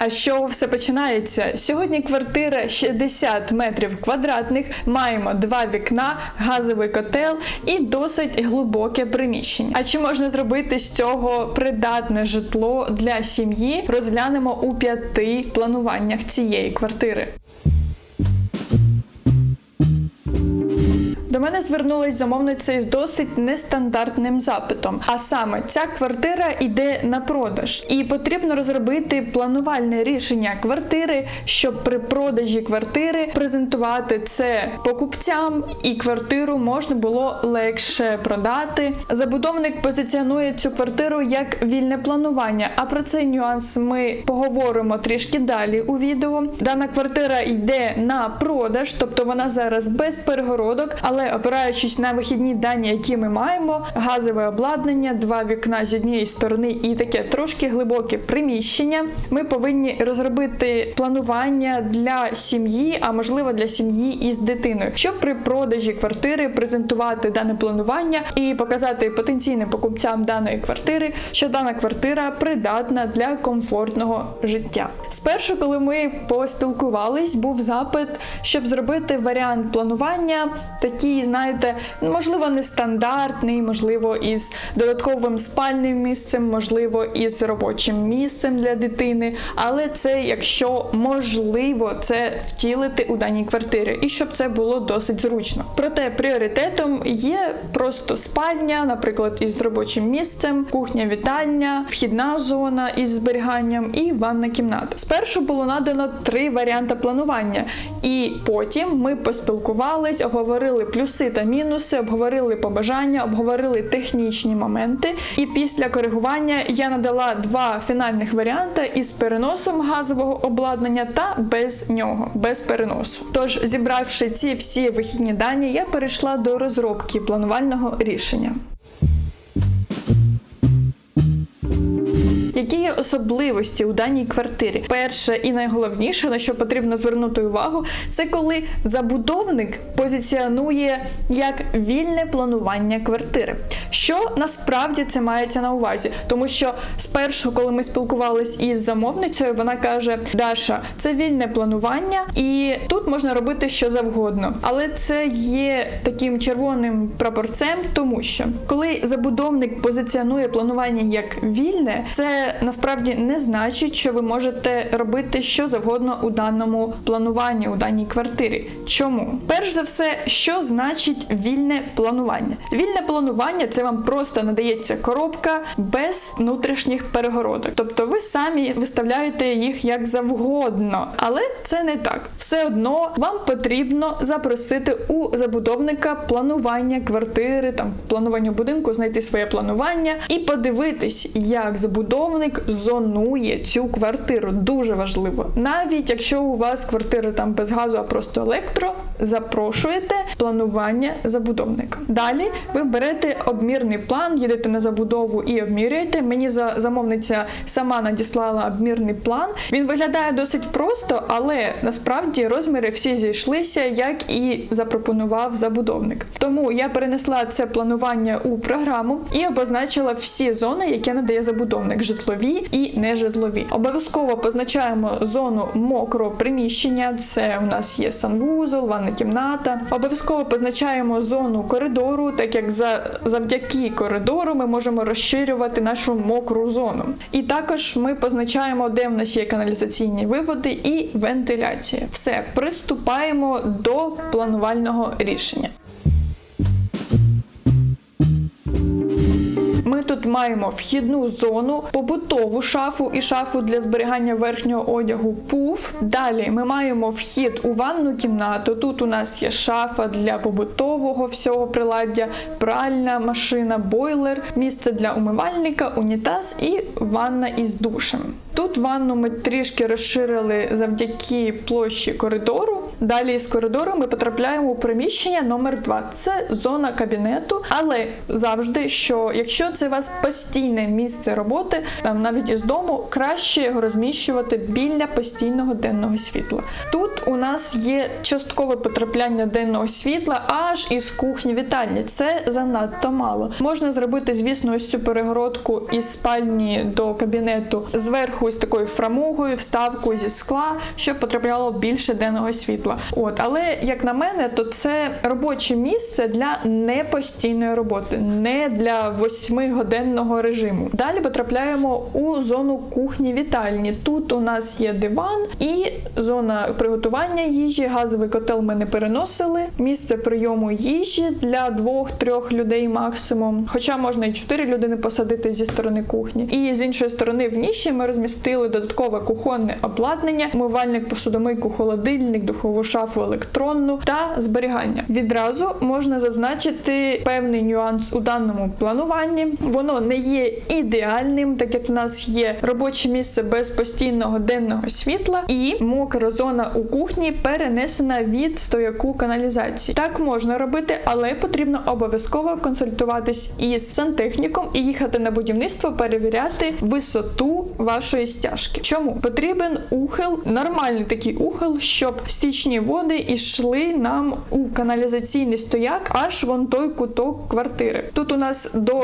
А чого все починається? Сьогодні квартира 60 метрів квадратних, маємо два вікна, газовий котел і досить глибоке приміщення. А чи можна зробити з цього придатне житло для сім'ї? Розглянемо у п'яти плануваннях цієї квартири. До мене звернулась замовниця із досить нестандартним запитом. А саме ця квартира йде на продаж, і потрібно розробити планувальне рішення квартири, щоб при продажі квартири презентувати це покупцям, і квартиру можна було легше продати. Забудовник позиціонує цю квартиру як вільне планування. А про цей нюанс ми поговоримо трішки далі у відео. Дана квартира йде на продаж, тобто вона зараз без перегородок, але опираючись на вихідні дані, які ми маємо, газове обладнання, два вікна з однієї сторони і таке трошки глибоке приміщення. Ми повинні розробити планування для сім'ї, а можливо для сім'ї із дитиною, щоб при продажі квартири презентувати дане планування і показати потенційним покупцям даної квартири, що дана квартира придатна для комфортного життя. Спершу, коли ми поспілкувались, був запит, щоб зробити варіант планування, такий, знаєте, можливо, нестандартний, можливо, із додатковим спальним місцем, можливо, із робочим місцем для дитини. Але це якщо можливо це втілити у даній квартирі, і щоб це було досить зручно. Проте пріоритетом є просто спальня, наприклад, із робочим місцем, кухня, вітальня, вхідна зона із зберіганням і ванна кімната. Спершу було надано три варіанти планування, і потім ми поспілкувались, обговорили плюси та мінуси, обговорили побажання, обговорили технічні моменти. І після коригування я надала два фінальних варіанти із переносом газового обладнання та без нього, без переносу. Тож, зібравши ці всі вихідні дані, я перейшла до розробки планувального рішення. Які є особливості у даній квартирі? Перше і найголовніше, на що потрібно звернути увагу, це коли забудовник позиціонує як вільне планування квартири. Що насправді це мається на увазі? Тому що спершу, коли ми спілкувалися із замовницею, вона каже: Даша, це вільне планування, і тут можна робити що завгодно. Але це є таким червоним прапорцем, тому що коли забудовник позиціонує планування як вільне, це насправді не значить, що ви можете робити що завгодно у даному плануванні, у даній квартирі. Чому? Перш за все, що значить вільне планування? Вільне планування це вам просто надається коробка без внутрішніх перегородок. Тобто ви самі виставляєте їх як завгодно, але це не так. Все одно вам потрібно запросити у забудовника планування квартири, там планування будинку, знайти своє планування і подивитись, як забудовник зонує цю квартиру. Дуже важливо. Навіть якщо у вас квартира там без газу, а просто електро, запрошуєте планування забудовника. Далі ви берете обмірний план, їдете на забудову і обмірюєте. Мені за замовниця сама надіслала обмірний план. Він виглядає досить просто, але насправді розміри всі зійшлися, як і запропонував забудовник. Тому я перенесла це планування у програму і обозначила всі зони, які надає забудовник житлові і нежитлові. Обов'язково позначаємо зону мокрого приміщення. Це у нас є санвузол, ванна кімната. Обов'язково позначаємо зону коридору, так як за завдяки коридору ми можемо розширювати нашу мокру зону. І також ми позначаємо, де в нас є каналізаційні виводи і вентиляція. Все, приступаємо до планувального рішення. Ми тут маємо вхідну зону, побутову шафу і шафу для зберігання верхнього одягу пуф. Далі ми маємо вхід у ванну кімнату. Тут у нас є шафа для побутового всього приладдя, пральна машина, бойлер, місце для умивальника, унітаз і ванна із душем. Тут ванну ми трішки розширили завдяки площі коридору. Далі з коридору ми потрапляємо у приміщення номер 2 Це зона кабінету, але завжди, що якщо це вас постійне місце роботи, там навіть із дому, краще його розміщувати біля постійного денного світла. Тут у нас є часткове потрапляння денного світла аж із кухні вітальні. Це занадто мало. Можна зробити, звісно, ось цю перегородку із спальні до кабінету зверху із такою фрамугою, вставкою зі скла, щоб потрапляло більше денного світла. От, але як на мене, то це робоче місце для непостійної роботи, не для восьмигоденного режиму. Далі потрапляємо у зону кухні вітальні. Тут у нас є диван і зона приготування їжі. Газовий котел ми не переносили. Місце прийому їжі для двох-трьох людей максимум. Хоча можна і чотири людини посадити зі сторони кухні. І з іншої сторони, в ніші ми розмістили додаткове кухонне обладнання, умивальник, посудомийку, холодильник, духову шафу, електронну та зберігання. Відразу можна зазначити певний нюанс у даному плануванні. Воно не є ідеальним, так як в нас є робоче місце без постійного денного світла, і мокра зона у кухні перенесена від стояку каналізації. Так можна робити, але потрібно обов'язково консультуватись із сантехніком і їхати на будівництво, перевіряти висоту вашої стяжки. Чому потрібен ухил, нормальний такий ухил, щоб стічні води йшли нам у каналізаційний стояк, аж вон той куток квартири. Тут у нас до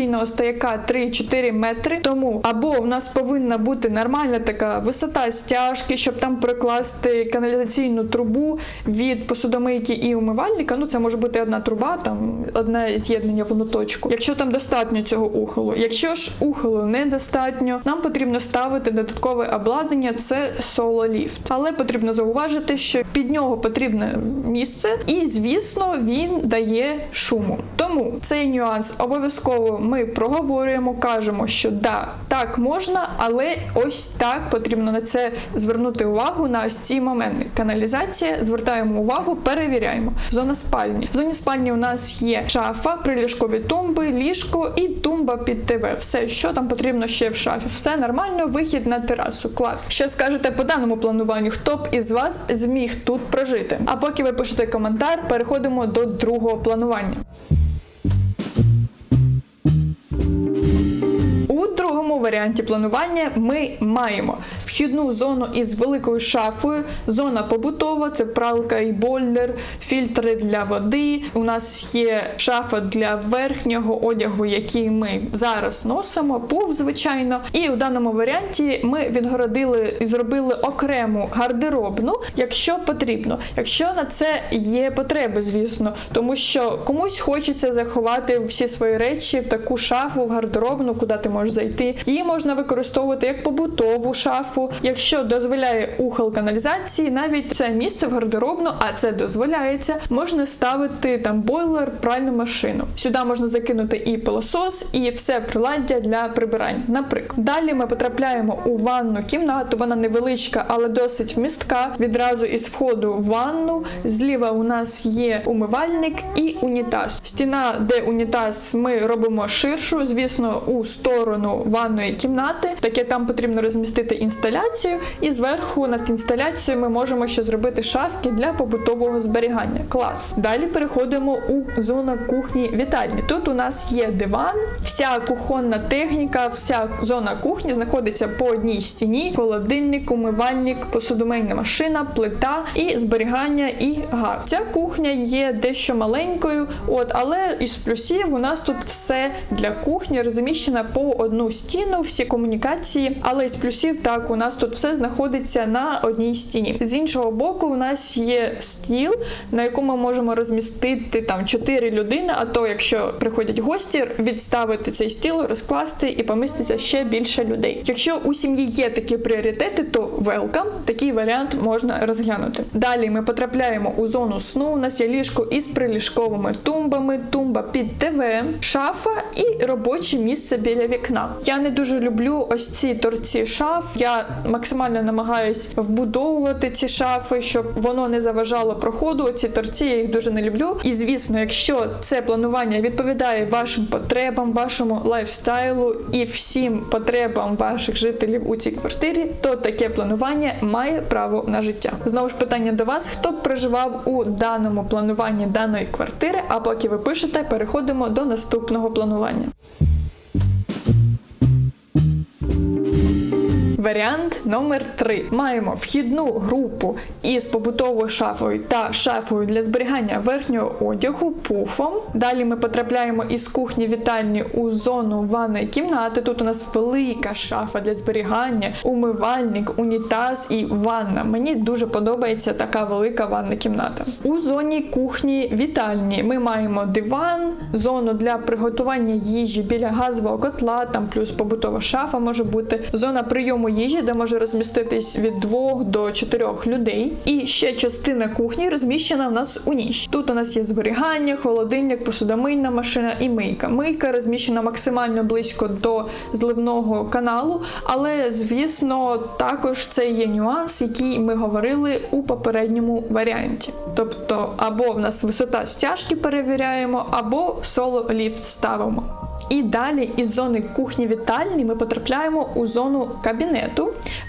каналізаційного стояка 3-4 метри. Тому або в нас повинна бути нормальна така висота стяжки, щоб там прокласти каналізаційну трубу від посудомийки і умивальника. Ну це може бути одна труба, там одне з'єднання в одну точку. Якщо там достатньо цього ухилу, якщо ж ухилу недостатньо, нам потрібно ставити додаткове обладнання. Це сололіфт. Але потрібно зауважити, що під нього потрібне місце, і звісно, він дає шуму. Тому цей нюанс обов'язково ми проговорюємо, кажемо, що да, так можна, але ось так потрібно на це звернути увагу на ось ці моменти. Каналізація, звертаємо увагу, перевіряємо. Зона спальні. В зоні спальні у нас є шафа, приліжкові тумби, ліжко і тумба під ТВ. Все, що там потрібно ще в шафі. Все нормально, вихід на терасу. Клас. Що скажете по даному плануванню? Хто б із вас зміг тут прожити? А поки ви пишете коментар, переходимо до другого планування. У варіанті планування ми маємо вхідну зону із великою шафою, зона побутова, це пралка і бойлер, фільтри для води. У нас є шафа для верхнього одягу, який ми зараз носимо, пуф, звичайно. І у даному варіанті ми відгородили і зробили окрему гардеробну, якщо потрібно. Якщо на це є потреби, звісно, тому що комусь хочеться заховати всі свої речі в таку шафу, в гардеробну, куди ти можеш зайти. Її можна використовувати як побутову шафу, якщо дозволяє ухил каналізації, навіть це місце в гардеробну, а це дозволяється, можна ставити там бойлер, пральну машину. Сюди можна закинути і пилосос, і все приладдя для прибирань. Наприклад, далі ми потрапляємо у ванну кімнату. Вона невеличка, але досить вмістка. Відразу із входу в ванну. Зліва у нас є умивальник і унітаз. Стіна, де унітаз, ми робимо ширшу, звісно, у сторону ванної кімнати. Таке там потрібно розмістити інсталяцію, і зверху над інсталяцією ми можемо ще зробити шафки для побутового зберігання. Клас. Далі переходимо у зону кухні вітальні. Тут у нас є диван, вся кухонна техніка, вся зона кухні знаходиться по одній стіні: холодильник, умивальник, посудомийна машина, плита і зберігання і газ. Ця кухня є дещо маленькою, от але із плюсів у нас тут все для кухні розміщено по одну стіну, всі комунікації. Але із плюсів так у нас тут все знаходиться на одній стіні. З іншого боку, у нас є стіл, на якому ми можемо розмістити там 4 людини. А то, якщо приходять гості, відставити цей стіл, розкласти і поміститься ще більше людей. Якщо у сім'ї є такі пріоритети, то welcome, такий варіант можна розглянути. Далі ми потрапляємо у зону сну. У нас є ліжко із приліжковими тумбами, тумба під ТВ, шафа і робоче місце біля вікна. Я не дуже люблю ось ці торці шаф. Я максимально намагаюсь вбудовувати ці шафи, щоб воно не заважало проходу. Ці торці я їх дуже не люблю. І звісно, якщо це планування відповідає вашим потребам, вашому лайфстайлу і всім потребам ваших жителів у цій квартирі, то таке планування має право на життя. Знову ж питання до вас: хто проживав у даному плануванні даної квартири? А поки ви пишете, переходимо до наступного планування. Варіант номер 3. Маємо вхідну групу із побутовою шафою та шафою для зберігання верхнього одягу, пуфом. Далі ми потрапляємо із кухні вітальні у зону ванної кімнати. Тут у нас велика шафа для зберігання, умивальник, унітаз і ванна. Мені дуже подобається така велика ванна кімната. У зоні кухні вітальні ми маємо диван, зону для приготування їжі біля газового котла, там плюс побутова шафа може бути, зона прийому їжі, де може розміститись від 2 до 4 людей. І ще частина кухні розміщена в нас у ніші. Тут у нас є зберігання, холодильник, посудомийна машина і мийка. Мийка розміщена максимально близько до зливного каналу, але звісно, також це є нюанс, який ми говорили у попередньому варіанті. Тобто, або в нас висота стяжки перевіряємо, або соло ліфт ставимо. І далі із зони кухні вітальні ми потрапляємо у зону кабінету.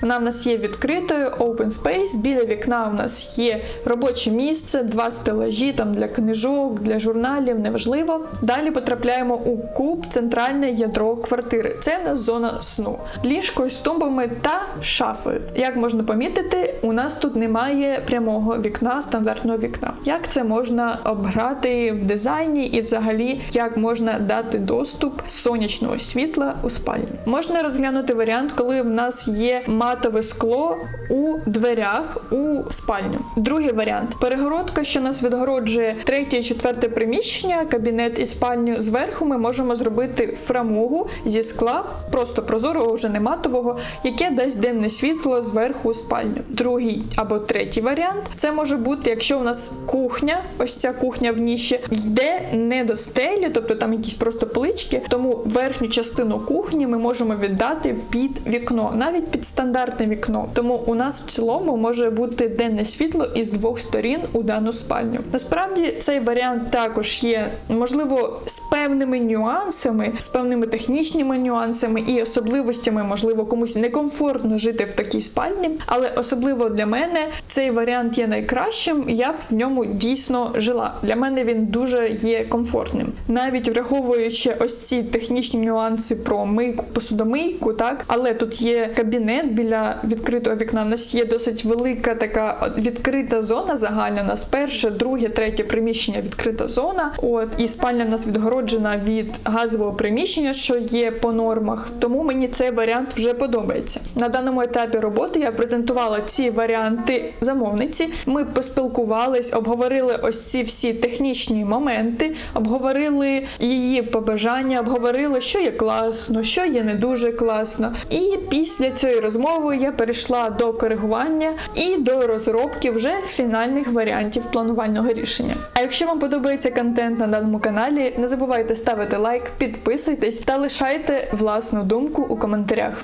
Вона в нас є відкритою, open space. Біля вікна в нас є робоче місце, два стелажі там для книжок, для журналів, неважливо. Далі потрапляємо у куб, центральне ядро квартири. Це нас зона сну. Ліжко з тумбами та шафою. Як можна помітити, у нас тут немає прямого вікна, стандартного вікна. Як це можна обграти в дизайні і взагалі як можна дати доступ сонячного світла у спальню? Можна розглянути варіант, коли в нас є матове скло у дверях у спальню. Другий варіант перегородка, що нас відгороджує третє і четверте приміщення, кабінет і спальню. Зверху ми можемо зробити фрамугу зі скла, просто прозорого, вже не матового, яке дасть денне світло зверху у спальню. Другий або третій варіант це може бути, якщо у нас кухня, ось ця кухня в ніші, йде не до стелі, тобто там якісь просто полички, тому верхню частину кухні ми можемо віддати під вікно, навіть під стандартне вікно. Тому у нас в цілому може бути денне світло із двох сторін у дану спальню. Насправді цей варіант також є, можливо, з певними нюансами, з певними технічними нюансами і особливостями, можливо, комусь некомфортно жити в такій спальні, але особливо для мене цей варіант є найкращим. Я б в ньому дійсно жила. Для мене він дуже є комфортним, навіть враховуючи ось ці технічні нюанси про мийку, посудомийку, так але тут є кабінет біля відкритого вікна. У нас є досить велика така відкрита зона загальна. У нас перше, друге, третє приміщення відкрита зона. От і спальня в нас відгороджена від газового приміщення, що є по нормах. Тому мені цей варіант вже подобається. На даному етапі роботи я презентувала ці варіанти замовниці. Ми поспілкувались, обговорили ось ці всі технічні моменти, обговорили її побажання, обговорили, що є класно, що є не дуже класно. І після цієї розмови я перейшла до коригування і до розробки вже фінальних варіантів планувального рішення. А якщо вам подобається контент на даному каналі, не забувайте ставити лайк, підписуйтесь та лишайте власну думку у коментарях.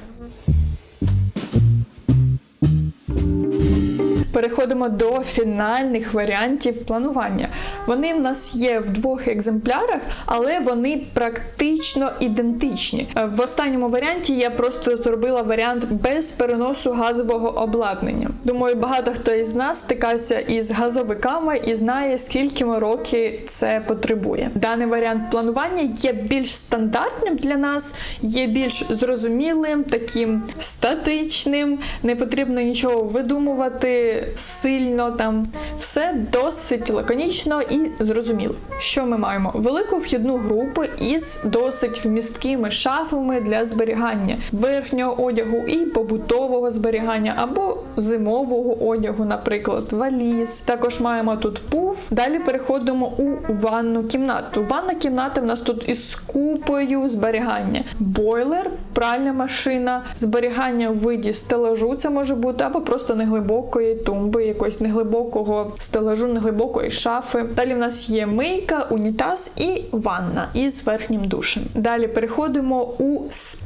Переходимо до фінальних варіантів планування. Вони в нас є в двох екземплярах, але вони практично ідентичні. В останньому варіанті я просто зробила варіант без переносу газового обладнання. Думаю, багато хто із нас стикався із газовиками і знає, скільки роки це потребує. Даний варіант планування є більш стандартним для нас, є більш зрозумілим, таким статичним, не потрібно нічого видумувати сильно там. Все досить лаконічно і зрозуміло. Що ми маємо? Велику вхідну групу із досить вмісткими шафами для зберігання верхнього одягу і побутового зберігання або зимового одягу, наприклад, валіз. Також маємо тут пуф. Далі переходимо у ванну кімнату. Ванна кімната в нас тут із купою зберігання. Бойлер, пральна машина, зберігання в виді стелажу, це може бути, або просто неглибокої тумби, якогось неглибокого стелажу, неглибокої шафи. Далі в нас є мийка, унітаз і ванна із верхнім душем. Далі переходимо у спальню.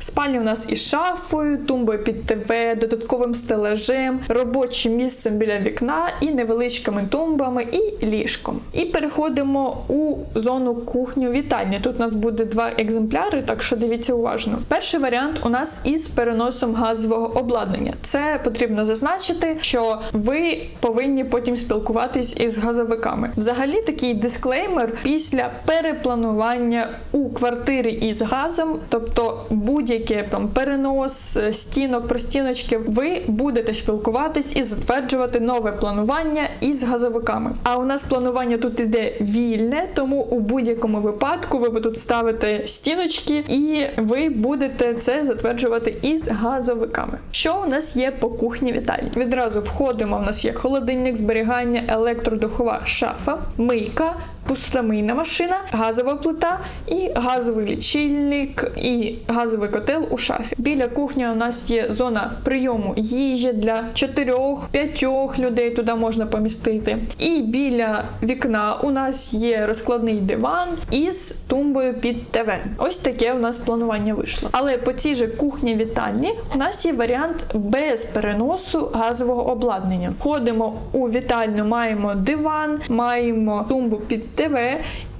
Спальня у нас із шафою, тумбою під ТВ, додатковим стелажем, робочим місцем біля вікна і невеличкими тумбами і ліжком. І переходимо у зону кухню вітальні. Тут у нас буде два екземпляри, так що дивіться уважно. Перший варіант у нас із переносом газового обладнання. Це потрібно зазначити, що ви повинні потім спілкуватись із газовиками. Взагалі, такий дисклеймер після перепланування у квартирі із газом, тобто будь-який там перенос е, стінок, простіночки, ви будете спілкуватись і затверджувати нове планування із газовиками. А у нас планування тут іде вільне, тому у будь-якому випадку ви тут ставите стіночки, і ви будете це затверджувати із газовиками. Що у нас є по кухні вітальні? Відразу входимо. У нас є холодильник, зберігання, електродухова шафа, мийка. Посудомийна машина, газова плита і газовий лічильник і газовий котел у шафі. Біля кухні у нас є зона прийому їжі для 4-5 людей туди можна помістити. І біля вікна у нас є розкладний диван із тумбою під ТВ. Ось таке у нас планування вийшло. Але по цій же кухні вітальні у нас є варіант без переносу газового обладнання. Ходимо у вітальню, маємо диван, маємо тумбу під ТВ.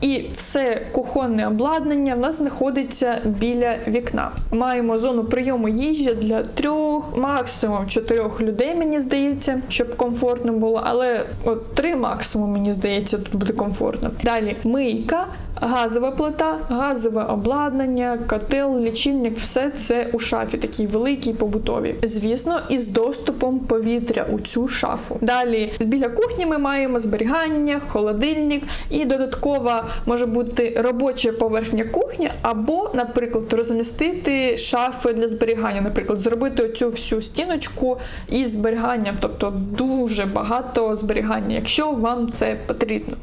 І все кухонне обладнання в нас знаходиться біля вікна. Маємо зону прийому їжі для трьох, максимум чотирьох людей, мені здається, щоб комфортно було. Але от три максимум, мені здається, тут буде комфортно. Далі мийка, газова плита, газове обладнання, котел, лічильник, все це у шафі, такій великій побутовій. Звісно, із доступом повітря у цю шафу. Далі біля кухні ми маємо зберігання, холодильник і додаткова може бути робоча поверхня кухні, або, наприклад, розмістити шафи для зберігання. Наприклад, зробити оцю всю стіночку із зберіганням, тобто дуже багато зберігання, якщо вам це потрібно.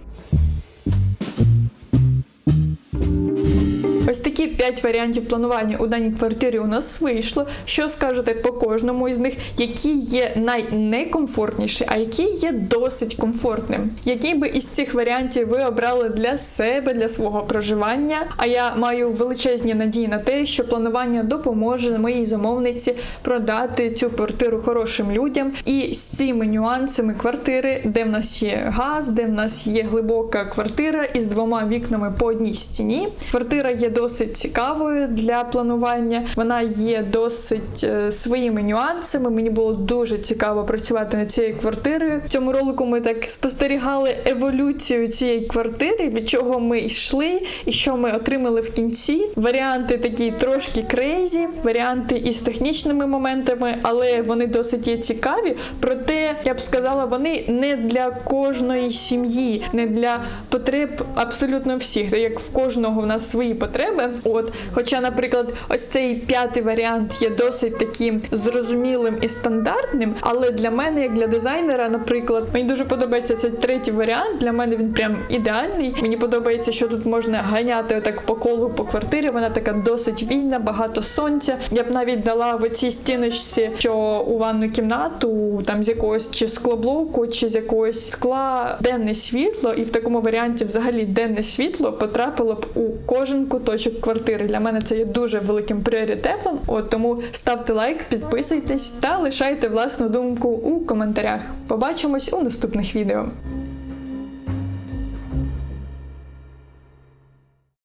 Ось такі 5 варіантів планування у даній квартирі у нас вийшло. Що скажете по кожному із них, які є найнекомфортніші, а які є досить комфортним? Який би із цих варіантів ви обрали для себе, для свого проживання? А я маю величезні надії на те, що планування допоможе моїй замовниці продати цю квартиру хорошим людям. І з цими нюансами квартири, де в нас є газ, де в нас є глибока квартира із двома вікнами по одній стіні. Квартира є досить цікавою для планування. Вона є досить е, своїми нюансами. Мені було дуже цікаво працювати над цією квартирою. В цьому ролику ми так спостерігали еволюцію цієї квартири, від чого ми йшли і що ми отримали в кінці. Варіанти такі трошки крейзі, варіанти із технічними моментами, але вони досить є цікаві. Проте я б сказала, вони не для кожної сім'ї, не для потреб абсолютно всіх. Як в кожного в нас свої потреби. От, хоча, наприклад, ось цей п'ятий варіант є досить таким зрозумілим і стандартним, але для мене, як для дизайнера, наприклад, мені дуже подобається цей третій варіант. Для мене він прям ідеальний. Мені подобається, що тут можна ганяти отак по колу по квартирі. Вона така досить вільна, багато сонця. Я б навіть дала в цій стіночці, що у ванну кімнату, там з якогось чи склоблоку, чи з якогось скла денне світло, і в такому варіанті взагалі денне світло потрапило б у кожен куточок квартири. Для мене це є дуже великим пріоритетом. От тому ставте лайк, підписуйтесь та лишайте власну думку у коментарях. Побачимось у наступних відео.